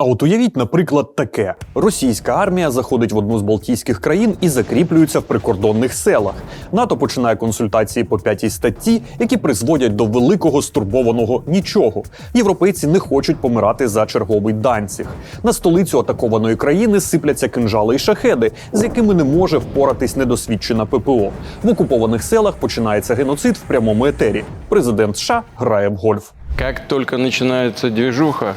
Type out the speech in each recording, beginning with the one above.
А от уявіть, наприклад, таке: російська армія заходить в одну з балтійських країн і закріплюється в прикордонних селах. НАТО починає консультації по п'ятій статті, які призводять до великого стурбованого нічого. Європейці не хочуть помирати за черговий данців. На столицю атакованої країни сипляться кинжали і шахеди, з якими не може впоратись недосвідчена ППО. В окупованих селах починається геноцид в прямому етері. Президент США грає в гольф. Как только начинается движуха,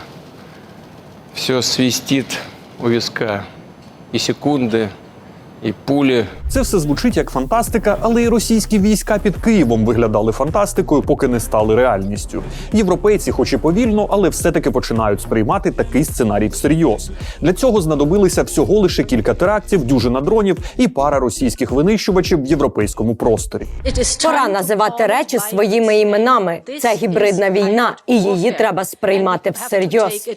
все свистит у виска. И секунды, и пули. Це все звучить як фантастика, але і російські війська під Києвом виглядали фантастикою, поки не стали реальністю. Європейці, хоч і повільно, але все-таки починають сприймати такий сценарій всерйоз. Для цього знадобилися всього лише кілька терактів, дюжина дронів і пара російських винищувачів в європейському просторі. Пора називати речі своїми іменами. Це гібридна війна, і її треба сприймати всерйоз.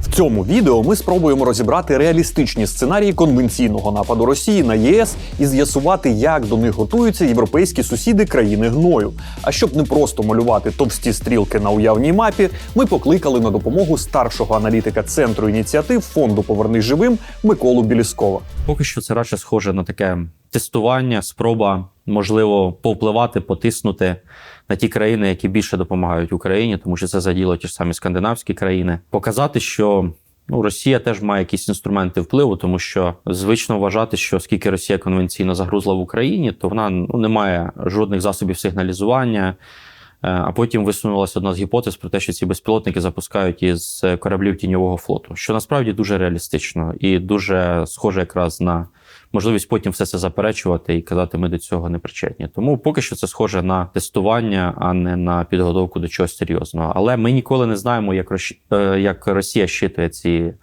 В цьому відео ми спробуємо розібрати реалістичні сценарії конвенційного нападу Росії на ЄС і з'ясувати, як до них готуються європейські сусіди країни гною. А щоб не просто малювати товсті стрілки на уявній мапі, ми покликали на допомогу старшого аналітика центру ініціатив фонду Повернись живим Миколу Біліскова. Поки що це радше схоже на таке тестування, спроба, можливо, повпливати, потиснути на ті країни, які більше допомагають Україні, тому що це заділо ті ж самі скандинавські країни, показати, що. Ну, Росія теж має якісь інструменти впливу, тому що звично вважати, що оскільки Росія конвенційно загрузла в Україні, то вона ну, не має жодних засобів сигналізування. Е, А потім висунулася одна з гіпотез про те, що ці безпілотники запускають із кораблів тіньового флоту, що насправді дуже реалістично і дуже схоже якраз на можливість потім все це заперечувати і казати, ми до цього не причетні. Тому поки що це схоже на тестування, а не на підготовку до чогось серйозного. Але ми ніколи не знаємо, як Росі- е, як Росія щитує ці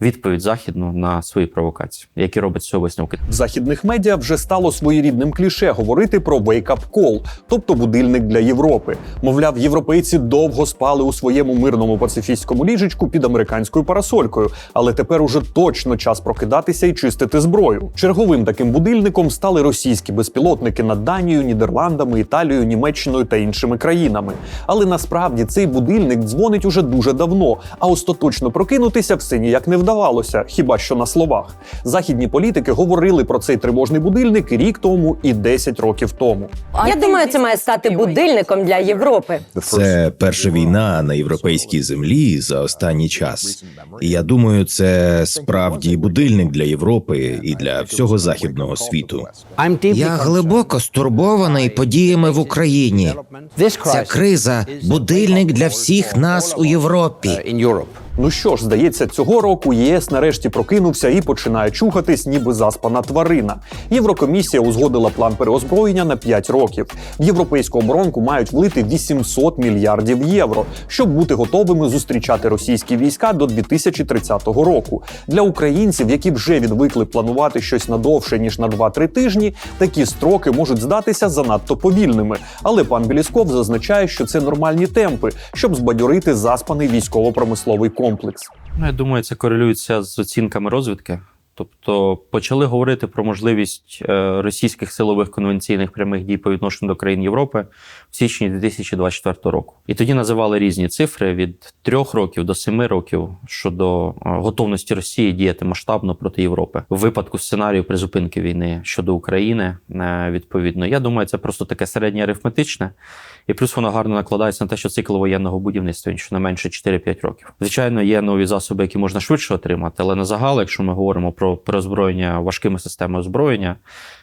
відповідь західну на свої провокації, які робить цього висновки. В західних медіа вже стало своєрідним кліше говорити про wake-up call, тобто будильник для Європи. Мовляв, європейці довго спали у своєму мирному пацифістському ліжечку під американською парасолькою, але тепер уже точно час прокидатися і чистити зброю. Черговим таким будильником стали російські безпілотники над Данією, Нідерландами, Італією, Німеччиною та іншими країнами. Але насправді цей будильник дзвонить уже дуже давно, а остаточно прокинутися все ніяк не вдавалося, хіба що на словах. Західні політики говорили про цей тривожний будильник рік тому і 10 років тому. Я думаю, це має стати будильником для Європи. Це перша війна на європейській землі за останній час. І я думаю, це справді будильник для Європи і для всього західного світу. Я глибоко стурбований подіями в Україні. Ця криза будильник для всіх нас у Європі. Ну що ж, здається, цього року ЄС нарешті прокинувся і починає чухатись, ніби заспана тварина. Єврокомісія узгодила план переозброєння на 5 років. В європейську оборонку мають влити 800 мільярдів євро, щоб бути готовими зустрічати російські війська до 2030 року. Для українців, які вже відвикли планувати щось надовше ніж на 2-3 тижні, такі строки можуть здатися занадто повільними. Але пан Білісков зазначає, що це нормальні темпи, щоб збадьорити заспаний військово-промисловий комплекс. Ну, я думаю, це корелюється з оцінками розвідки. Тобто почали говорити про можливість е, російських силових конвенційних прямих дій по відношенню до країн Європи в січні 2024 року. І тоді називали різні цифри від трьох років до семи років щодо е, готовності Росії діяти масштабно проти Європи в випадку сценарію призупинки війни щодо України. е, Відповідно, я думаю, це просто таке середнє арифметичне. І плюс воно гарно накладається на те, що цикл воєнного будівництва він щонайменше 4-5 років. Звичайно, є нові засоби, які можна швидше отримати, але на загал, якщо ми говоримо про переозброєння важкими системами озброєння,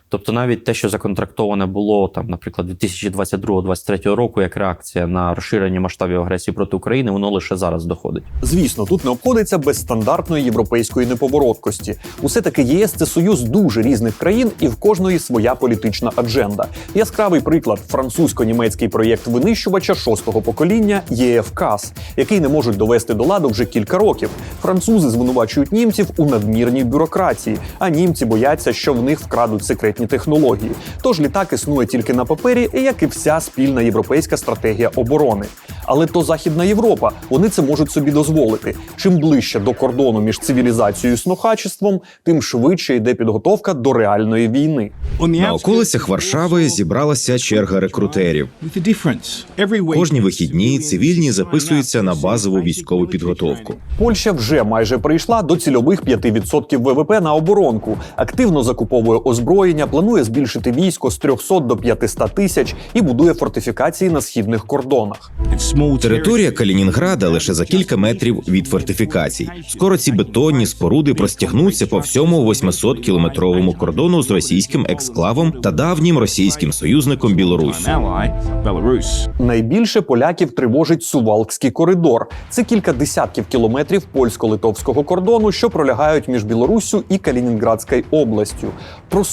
тобто навіть те, що законтрактоване було там, наприклад, 2022-2023 року, як реакція на розширення масштабів агресії проти України, воно лише зараз доходить. Звісно, тут не обходиться без стандартної європейської неповороткості. Усе таки ЄС це союз дуже різних країн, і в кожної своя політична адженда. Яскравий приклад французько-німецький проєкт винищувача шостого покоління ЄФКАС, який не можуть довести до ладу вже кілька років. Французи звинувачують німців у надмірній бюрократії, а німці бояться, що в них вкрадуть секретні ракетні технології. Тож літак існує тільки на папері, як і вся спільна європейська стратегія оборони. Але то Західна Європа, вони це можуть собі дозволити. Чим ближче до кордону між цивілізацією і снохачеством, тим швидше йде підготовка до реальної війни. На околицях Варшави зібралася черга рекрутерів. Кожні вихідні цивільні записуються на базову військову підготовку. Польща вже майже прийшла до цільових 5% ВВП на оборонку. Активно закуповує озброєння, планує збільшити військо з 300 до 500 тисяч і будує фортифікації на східних кордонах. Територія Калінінграда лише за кілька метрів від фортифікацій. Скоро ці бетонні споруди простягнуться по всьому 800 кілометровому кордону з російським ексклавом та давнім російським союзником Білоруссю. Найбільше поляків тривожить Сувалкський коридор. Це кілька десятків кілометрів польсько-литовського кордону, що пролягають між Білоруссю і Калінінградською областю. Про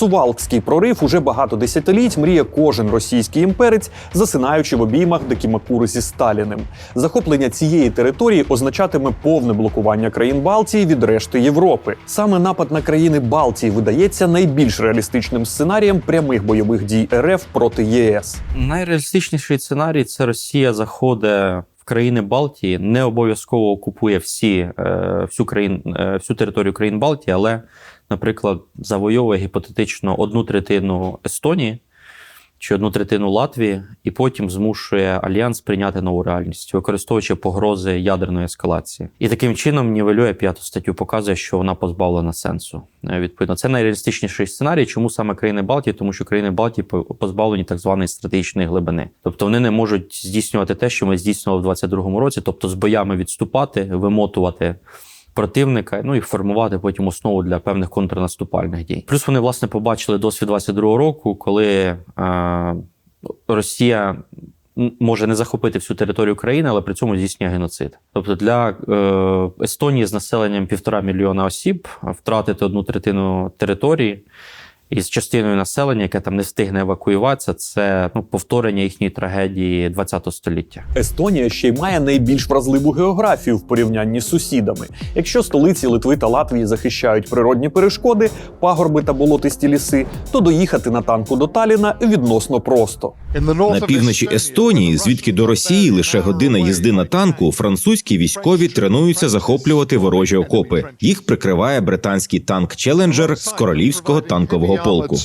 Сувалкський прорив уже багато десятиліть мріє кожен російський імперець, засинаючи в обіймах Декімакури зі Сталіним. Захоплення цієї території означатиме повне блокування країн Балтії від решти Європи. Саме напад на країни Балтії видається найбільш реалістичним сценарієм прямих бойових дій РФ проти ЄС. Найреалістичніший сценарій це Росія заходить країни Балтії, не обов'язково окупує всі, е, всю, країн, е, всю територію країн Балтії, але, наприклад, завойовує гіпотетично одну третину Естонії чи одну третину Латвії, і потім змушує альянс прийняти нову реальність, використовуючи погрози ядерної ескалації. І таким чином нівелює п'яту статтю, показує, що вона позбавлена сенсу. Е, Відповідно, це найреалістичніший сценарій. Чому саме країни Балтії? Тому що країни Балтії по- позбавлені так званої стратегічної глибини. Тобто вони не можуть здійснювати те, що ми здійснювали в 22-му році, тобто з боями відступати, вимотувати. Противника, ну і формувати потім основу для певних контрнаступальних дій. Плюс вони власне побачили досвід 22-го року, коли е, Росія може не захопити всю територію країни, але при цьому здійснює геноцид. Тобто для е, Естонії з населенням півтора мільйона осіб втратити одну третину території із частиною населення, яке там не встигне евакуюватися, це ну, повторення їхньої трагедії ХХ століття. Естонія ще й має найбільш вразливу географію в порівнянні з сусідами. Якщо столиці Литви та Латвії захищають природні перешкоди, пагорби та болотисті ліси, то доїхати на танку до Таліна відносно просто. На півночі Естонії, звідки до Росії лише година їзди на танку, французькі військові тренуються захоплювати ворожі окопи. Їх прикриває британський танк Челенджер з королівського танкового полку.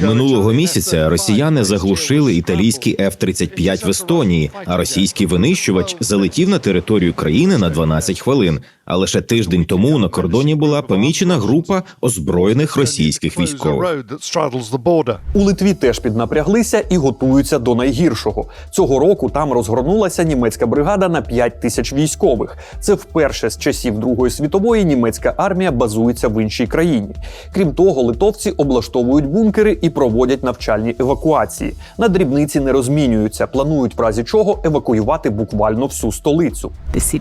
Минулого місяця росіяни заглушили італійський F-35 в Естонії, а російський винищувач залетів на територію країни на 12 хвилин. А лише тиждень тому на кордоні була помічена група озброєних російських військових. У Литві теж піднапряглися і готуються до найгіршого. Цього року там розгорнулася німецька бригада на 5 тисяч військових. Це вперше з часів Другої світової німецька армія базується в іншій країні. Крім того, литовці облаштовують бункери і проводять навчальні евакуації. На дрібниці не розмінюються, планують в разі чого евакуювати буквально всю столицю.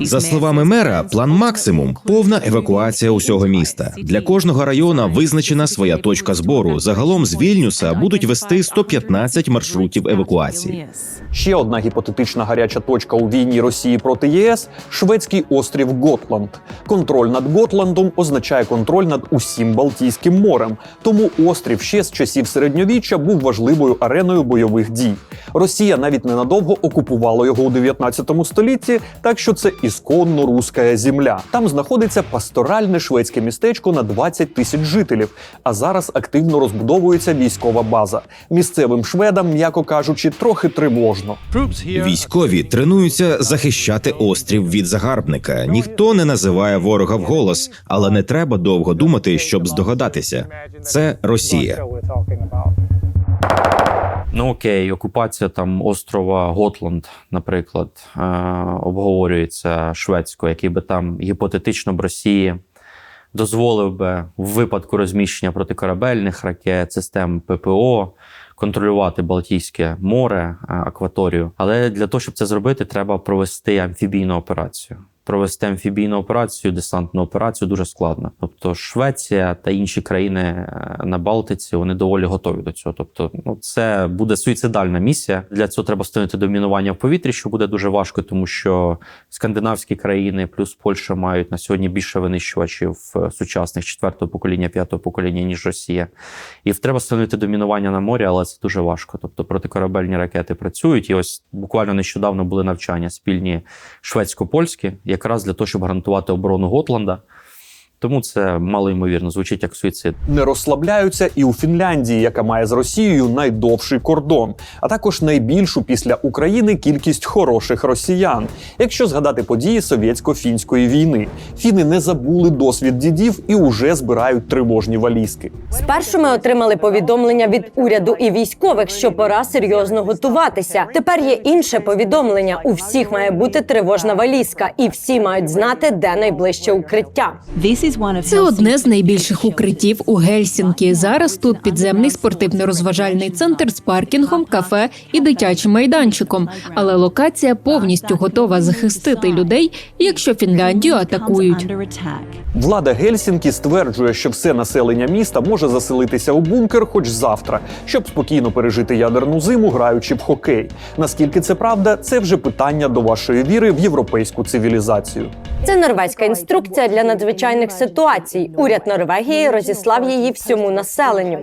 За словами мера, план максимум повна евакуація усього міста. Для кожного району визначена своя точка збору. Загалом з Вільнюса будуть вести 115 маршрутів евакуації. Ще одна гіпотетична гаряча точка у війні Росії проти ЄС шведський острів Готланд. Контроль над Готландом означає контроль над усім Балтійським морем. Тому острів ще з часів середньовіччя був важливою ареною бойових дій. Росія навіть ненадовго окупувала його у 19 столітті, так що це ісконно руська земля. Там знаходиться пасторальне шведське містечко на 20 тисяч жителів. А зараз активно розбудовується військова база. Місцевим шведам, м'яко кажучи, трохи тривожно. Військові тренуються захищати острів від загарбника. Ніхто не називає ворога вголос, але не треба довго думати, щоб здогадатися. Це Росія. Ну окей, окупація там острова Готланд, наприклад, е, обговорюється шведською, який би там гіпотетично б Росії дозволив би в випадку розміщення протикорабельних ракет, систем ППО. Контролювати Балтійське море, е, акваторію, але для того, щоб це зробити, треба провести амфібійну операцію. Провести амфібійну операцію, десантну операцію дуже складно. Тобто Швеція та інші країни е, на Балтиці вони доволі готові до цього. Тобто, ну це буде суїцидальна місія. Для цього треба встановити домінування в повітрі, що буде дуже важко, тому що скандинавські країни плюс Польща мають на сьогодні більше винищувачів е, сучасних четвертого покоління, п'ятого покоління ніж Росія. І треба встановити домінування на морі, але це дуже важко. Тобто протикорабельні ракети працюють. І ось буквально нещодавно були навчання спільні шведсько-польські, якраз для того, щоб гарантувати оборону Готланда. Тому це мало ймовірно, звучить як суїцид. Не розслабляються і у Фінляндії, яка має з Росією найдовший кордон, а також найбільшу після України кількість хороших росіян. Якщо згадати події совєтсько-фінської війни, фіни не забули досвід дідів і уже збирають тривожні валізки. Спершу ми отримали повідомлення від уряду і військових, що пора серйозно готуватися. Тепер є інше повідомлення. У всіх має бути тривожна валізка, і всі мають знати, де найближче укриття. Це одне з найбільших укриттів у Гельсінкі. Зараз тут підземний спортивно-розважальний центр з паркінгом, кафе і дитячим майданчиком. Але локація повністю готова захистити людей, якщо Фінляндію атакують. Влада Гельсінкі стверджує, що все населення міста може заселитися у бункер хоч завтра, щоб спокійно пережити ядерну зиму, граючи в хокей. Наскільки це правда, це вже питання до вашої віри в європейську цивілізацію. Це норвезька інструкція для надзвичайних ситуацій. Уряд Норвегії розіслав її всьому населенню.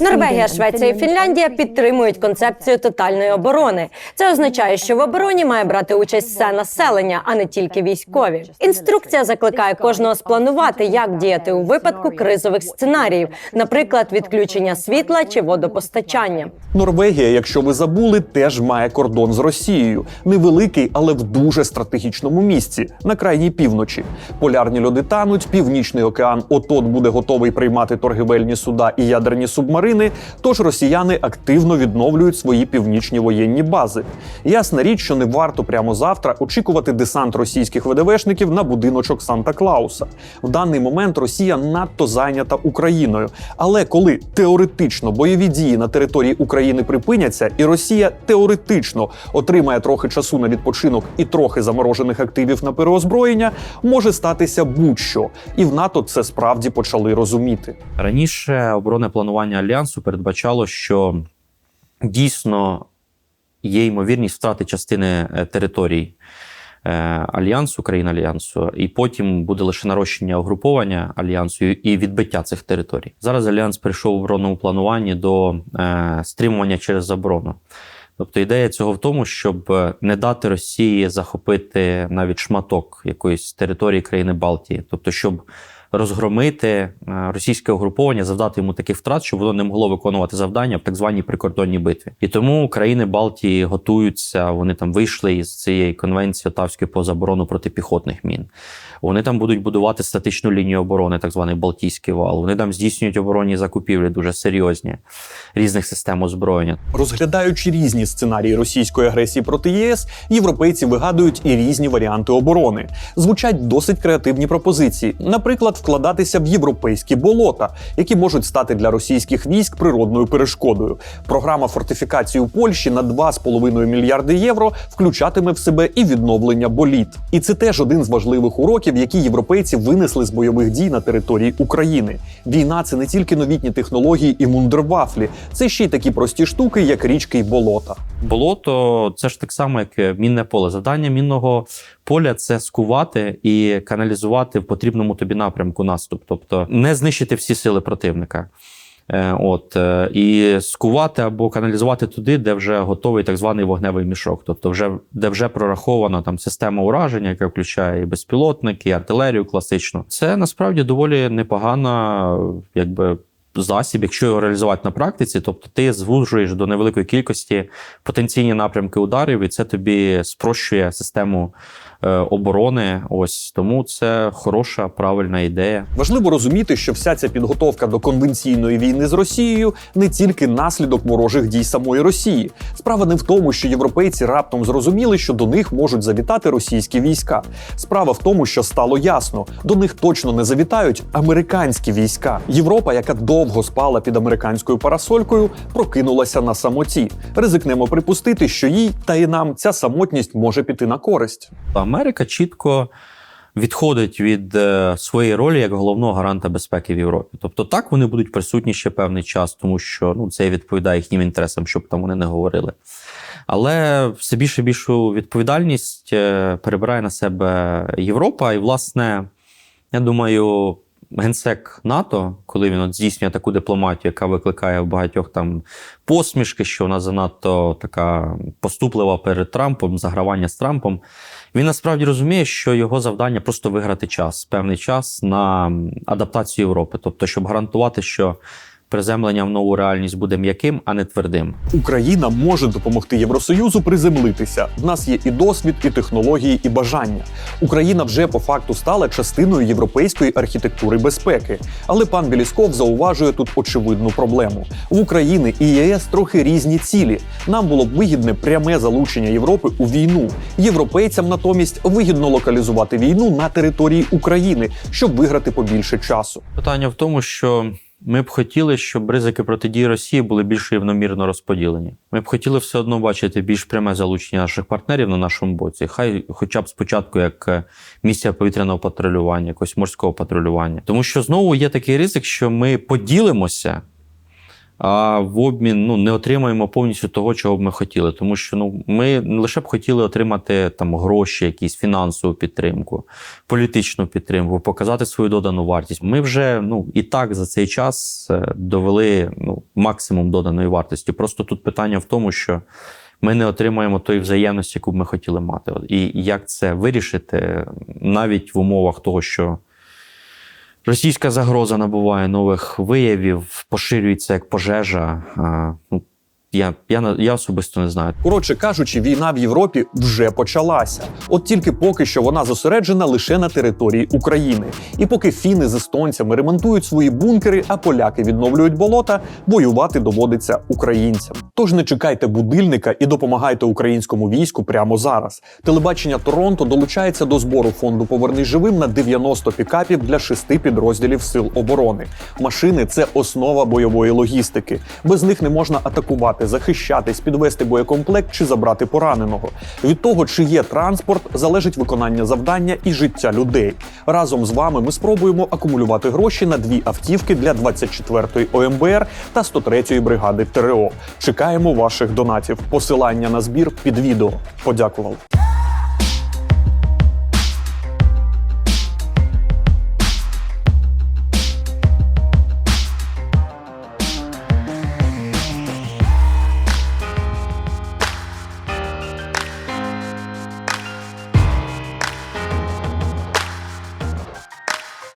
Норвегія, Швеція і Фінляндія підтримують концепцію тотальної оборони. Це означає, що в обороні має брати участь все населення, а не тільки військові. Інструкція закликає кожного спланувати, як діяти у випадку кризових сценаріїв, наприклад, відключення світла чи водопостачання. Норвегія, якщо ви забули, теж має кордон з Росією. Невеликий, але в дуже стратегічному місці на крайній півночі. Полярні льоди тануть, північний океан отот буде готовий приймати торгівельні суда і ядерні субмарини. Тож росіяни активно відновлюють свої північні воєнні бази. Ясна річ, що не варто прямо завтра очікувати десант російських ВДВшників на будиночок Санта Клауса. В даний момент Росія надто зайнята Україною. Але коли теоретично бойові дії на території України припиняться, і Росія теоретично отримає трохи часу на відпочинок і трохи заморожених активів на переозброєння, може статися будь-що. І в НАТО це справді почали розуміти. Раніше оборонне планування альянсу передбачало, що дійсно є ймовірність втрати частини е, територій е, альянсу, країн альянсу, і потім буде лише нарощення угруповання альянсу і відбиття цих територій. Зараз альянс прийшов в оборонному плануванні до е, стримування через заборону. Тобто ідея цього в тому, щоб е, не дати Росії захопити навіть шматок якоїсь території країни Балтії, тобто, щоб розгромити е, російське угруповання, завдати йому таких втрат, щоб воно не могло виконувати завдання в так званій прикордонній битві. І тому країни Балтії готуються. Вони там вийшли із цієї конвенції Отавської по заборону протипіхотних мін. Вони там будуть будувати статичну лінію оборони, так званий Балтійський вал. Вони там здійснюють оборонні закупівлі дуже серйозні різних систем озброєння. Розглядаючи різні сценарії російської агресії проти ЄС, європейці вигадують і різні варіанти оборони. Звучать досить креативні пропозиції, наприклад, вкладатися в європейські болота, які можуть стати для російських військ природною перешкодою. Програма фортифікації у Польщі на 2,5 мільярди євро включатиме в себе і відновлення боліт. І це теж один з важливих уроків, які європейці винесли з бойових дій на території України. Війна це не тільки новітні технології і мундервафлі, це ще й такі прості штуки, як річки й болота. Болото це ж так само, як мінне поле. Завдання мінного поля це скувати і каналізувати в потрібному тобі напрямку наступ, тобто не знищити всі сили противника. Е, От е, і скувати або каналізувати туди, де вже готовий так званий вогневий мішок, тобто вже де вже прорахована там система ураження, яка включає і безпілотники, і артилерію класичну. Це насправді доволі непогана, якби. Засіб, якщо його реалізувати на практиці, тобто ти звужуєш до невеликої кількості потенційні напрямки ударів, і це тобі спрощує систему оборони. Ось тому це хороша, правильна ідея. Важливо розуміти, що вся ця підготовка до конвенційної війни з Росією не тільки наслідок ворожих дій самої Росії. Справа не в тому, що європейці раптом зрозуміли, що до них можуть завітати російські війська. Справа в тому, що стало ясно, до них точно не завітають американські війська. Європа, яка довго спала під американською парасолькою, прокинулася на самоті. Ризикнемо припустити, що їй та і нам ця самотність може піти на користь. Америка чітко відходить від е, своєї ролі як головного гаранта безпеки в Європі. Тобто, так вони будуть присутні ще певний час, тому що ну, це відповідає їхнім інтересам, щоб там вони не говорили. Але все більше і більшу відповідальність е, перебирає на себе Європа. І, власне, я думаю, генсек НАТО, коли він от здійснює таку дипломатію, яка викликає в багатьох там посмішки, що вона занадто така поступлива перед Трампом, загравання з Трампом. Він насправді розуміє, що його завдання просто виграти час, певний час на адаптацію Європи, тобто, щоб гарантувати, що приземлення в нову реальність буде м'яким, а не твердим. Україна може допомогти Євросоюзу приземлитися. В нас є і досвід, і технології, і бажання. Україна вже по факту стала частиною європейської архітектури безпеки. Але пан Білісков зауважує тут очевидну проблему: в Україні і ЄС трохи різні цілі. Нам було б вигідне пряме залучення Європи у війну. Європейцям натомість вигідно локалізувати війну на території України, щоб виграти побільше часу. Питання в тому, що ми б хотіли, щоб ризики протидії Росії були більш рівномірно розподілені. Ми б хотіли все одно бачити більш пряме залучення наших партнерів на нашому боці. Хай, хоча б спочатку, як е, місія повітряного патрулювання, якось морського патрулювання. Тому що знову є такий ризик, що ми поділимося. А в обмін ну, не отримаємо повністю того, чого б ми хотіли. Тому що ну, ми не лише б хотіли отримати там гроші, якісь фінансову підтримку, політичну підтримку, показати свою додану вартість. Ми вже ну, і так за цей час е, довели ну, максимум доданої вартості. Просто тут питання в тому, що ми не отримаємо тої взаємності, яку б ми хотіли мати. І як це вирішити навіть в умовах того, що. Російська загроза набуває нових виявів, поширюється як пожежа. Ну, я, я, я особисто не знаю. Коротше кажучи, війна в Європі вже почалася. От тільки поки що вона зосереджена лише на території України. І поки фіни з естонцями ремонтують свої бункери, а поляки відновлюють болота, воювати доводиться українцям. Тож не чекайте будильника і допомагайте українському війську прямо зараз. Телебачення Торонто долучається до збору фонду Повернись живим на 90 пікапів для шести підрозділів сил оборони. Машини це основа бойової логістики. Без них не можна атакувати, захищатись, підвести боєкомплект чи забрати пораненого. Від того, чи є транспорт, залежить виконання завдання і життя людей. Разом з вами ми спробуємо акумулювати гроші на дві автівки для 24-ї ОМБР та 103-ї бригади ТРО. Чекаємо ваших донатів. Посилання на збір під відео. Подякували.